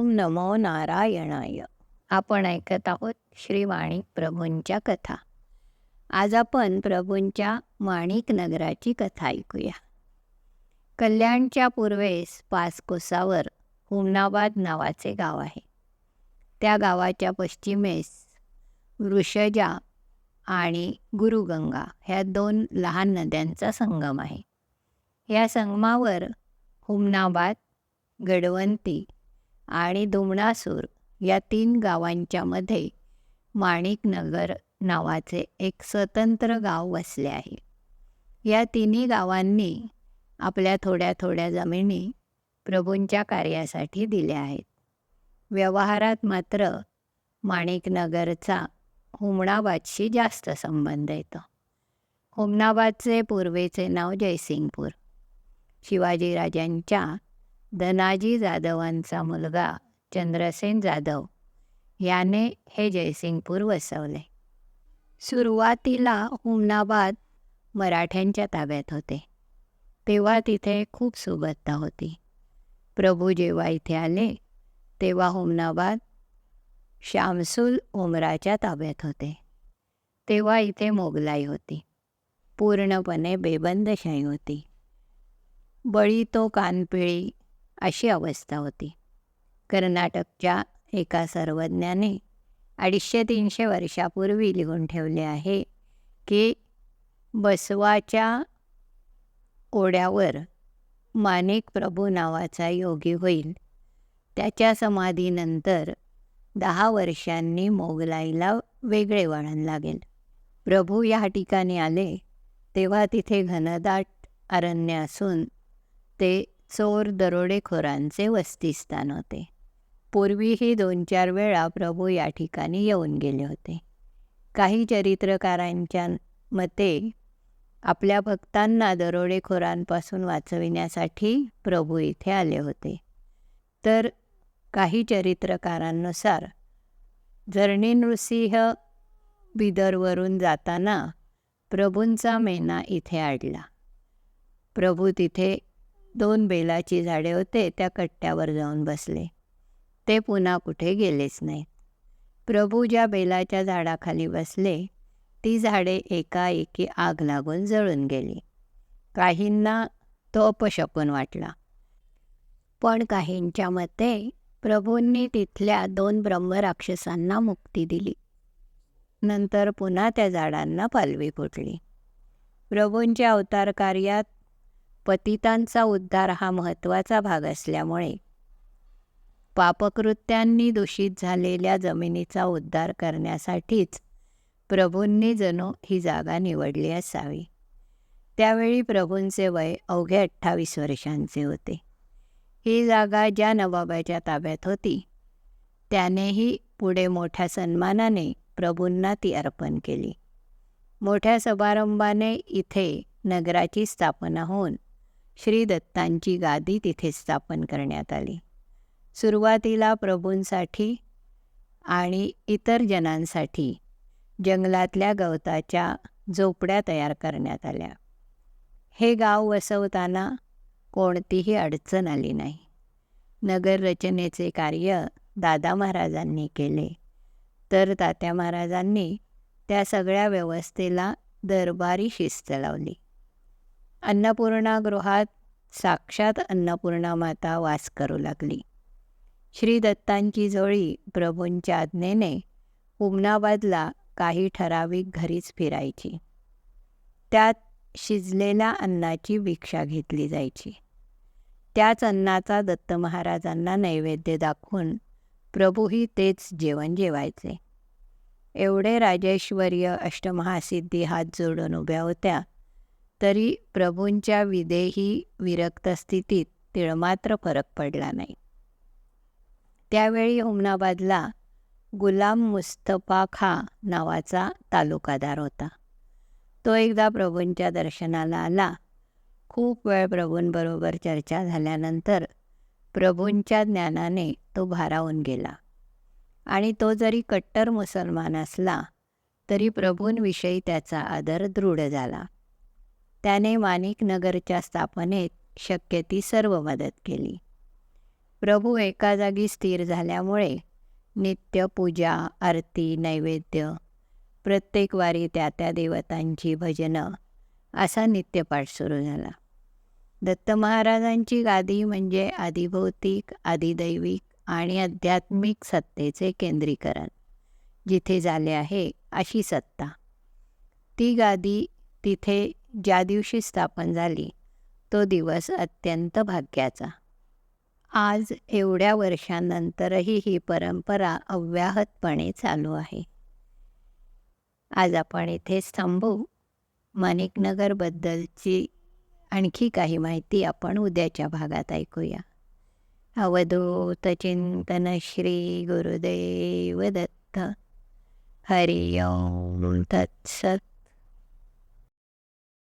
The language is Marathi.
ओम नमो नारायणाय. आपण ऐकत आहोत श्री प्रभूंच्या कथा. आज आपण प्रभूंच्या माणिक नगराची कथा ऐकूया. कल्याणच्या पूर्वेस पाच कोसावर हुमनाबाद नावाचे गाव आहे. त्या गावाच्या पश्चिमेस वृषजा आणि गुरुगंगा ह्या दोन लहान नद्यांचा संगम आहे. या संगमावर हुमनाबाद गडवंती आणि दुमणासूर या तीन गावांच्या मध्ये माणिकनगर नावाचे एक स्वतंत्र गाव वसले आहे. या तिन्ही गावांनी आपल्या थोड्या थोड्या जमिनी प्रभूंच्या कार्यासाठी दिल्या आहेत. व्यवहारात मात्र माणिकनगरचा हुमणाबादशी जास्त संबंध येतो. हुमनाबादचे पूर्वेचे नाव जयसिंगपूर. शिवाजीराजांच्या धनाजी जाधवांचा मुलगा चंद्रसेन जाधव याने हे जयसिंगपूर वसवले. सुरुवातीला हुमनाबाद मराठ्यांच्या ताब्यात होते. तेव्हा तिथे खूप सुबत्ता होती. प्रभू जेव्हा इथे आले तेव्हा हुमनाबाद शामसूल उमराच्या ताब्यात होते. तेव्हा इथे मोगलाई होती. पूर्णपणे बेबंदशाही होती. बळी तो कानपिळी अशी अवस्था होती. कर्नाटकच्या एका सर्वज्ञाने अडीचशे तीनशे वर्षापूर्वी लिहून ठेवले आहे की बसवाच्या ओढ्यावर माणिक प्रभू नावाचा योगी होईल. त्याच्या समाधीनंतर दहा वर्षांनी मोगलाईला वेगळे वळण लागेल. प्रभू या ठिकाणी आले तेव्हा तिथे घनदाट अरण्य असून ते चोर दरोडेखोरांचे वस्तीस्थान होते. पूर्वीही दोन चार वेळा प्रभू या ठिकाणी येऊन गेले होते. काही चरित्रकारांच्या मते आपल्या भक्तांना दरोडेखोरांपासून वाचविण्यासाठी प्रभू इथे आले होते. तर काही चरित्रकारांनुसार झरणी नृसिंह बिदरवरून जाताना प्रभूंचा मेना इथे आडला प्रभू तिथे दोन बेलाची झाडे होते त्या कट्ट्यावर जाऊन बसले. ते पुन्हा कुठे गेलेच नाहीत. प्रभू ज्या बेलाच्या झाडाखाली बसले ती झाडे एकाएकी आग लागून जळून गेली. काहींना तो अपशकून वाटला. पण काहींच्या मते प्रभूंनी तिथल्या दोन ब्रह्मराक्षसांना मुक्ती दिली. नंतर पुन्हा त्या झाडांना पालवी फुटली. प्रभूंच्या अवतार कार्यात पतितांचा उद्धार हा महत्त्वाचा भाग असल्यामुळे. पापकृत्यांनी दूषित झालेल्या जमिनीचा उद्धार करण्यासाठीच प्रभूंनी जणू ही जागा निवडली असावी. त्यावेळी प्रभूंचे वय अवघे अठ्ठावीस वर्षांचे होते. ही जागा ज्या नवाबाच्या ताब्यात होती त्यानेही पुढे मोठ्या सन्मानाने प्रभूंना ती अर्पण केली. मोठ्या समारंभाने इथे नगराची स्थापना होऊन श्री दत्तांची गादी तिथे स्थापन करण्यात आली. सुरुवातीला प्रभूंसाठी आणि इतर जनांसाठी जंगलातल्या गवताच्या झोपड्या तयार करण्यात आल्या. हे गाव वसवताना कोणतीही अडचण आली नाही. नगररचनेचे कार्य दादा महाराजांनी केले. तर तात्या महाराजांनी त्या सगळ्या व्यवस्थेला दरबारी शिस्त लावली. अन्नपूर्णागृहात साक्षात अन्नपूर्णा माता वास करू लागली. श्री दत्तांची जोळी प्रभूंच्या आज्ञेने उमनाबादला काही ठराविक घरीच फिरायची. त्यात शिजलेल्या अन्नाची भिक्षा घेतली जायची. त्याच अन्नाचा दत्त महाराजांना नैवेद्य दाखवून प्रभूही तेच जेवण जेवायचे. एवढे राजेश्वर्य अष्टमहासिद्धी हात जोडून उभ्या होत्या तरी प्रभूंच्या विदेही विरक्त स्थितीत तिळमात्र फरक पडला नाही. त्यावेळी हुमनाबादला गुलाम मुस्तफा खा नावाचा तालुकादार होता. तो एकदा प्रभूंच्या दर्शनाला आला. खूप वेळ प्रभूंबरोबर चर्चा झाल्यानंतर प्रभूंच्या ज्ञानाने तो भारावून गेला. आणि तो जरी कट्टर मुसलमान असला तरी प्रभूंविषयी त्याचा आदर दृढ झाला. त्याने माणिकनगरच्या स्थापनेत शक्य ती सर्व मदत केली. प्रभू एका जागी स्थिर झाल्यामुळे नित्य पूजा आरती नैवेद्य प्रत्येक वारी त्या त्या देवतांची भजनं असा नित्यपाठ सुरू झाला. दत्त महाराजांची गादी म्हणजे आदिभौतिक आदिदैविक आणि आध्यात्मिक सत्तेचे केंद्रीकरण जिथे झाले आहे अशी सत्ता. ती गादी तिथे ज्या दिवशी स्थापन झाली तो दिवस अत्यंत भाग्याचा. आज एवढ्या वर्षांनंतरही ही परंपरा अव्याहतपणे चालू आहे. आज आपण इथेच थांबू. माणिकनगरबद्दलची आणखी काही माहिती आपण उद्याच्या भागात ऐकूया. अवधूत चिंतन श्री गुरुदेव दत्त. हरिओम तत्सत.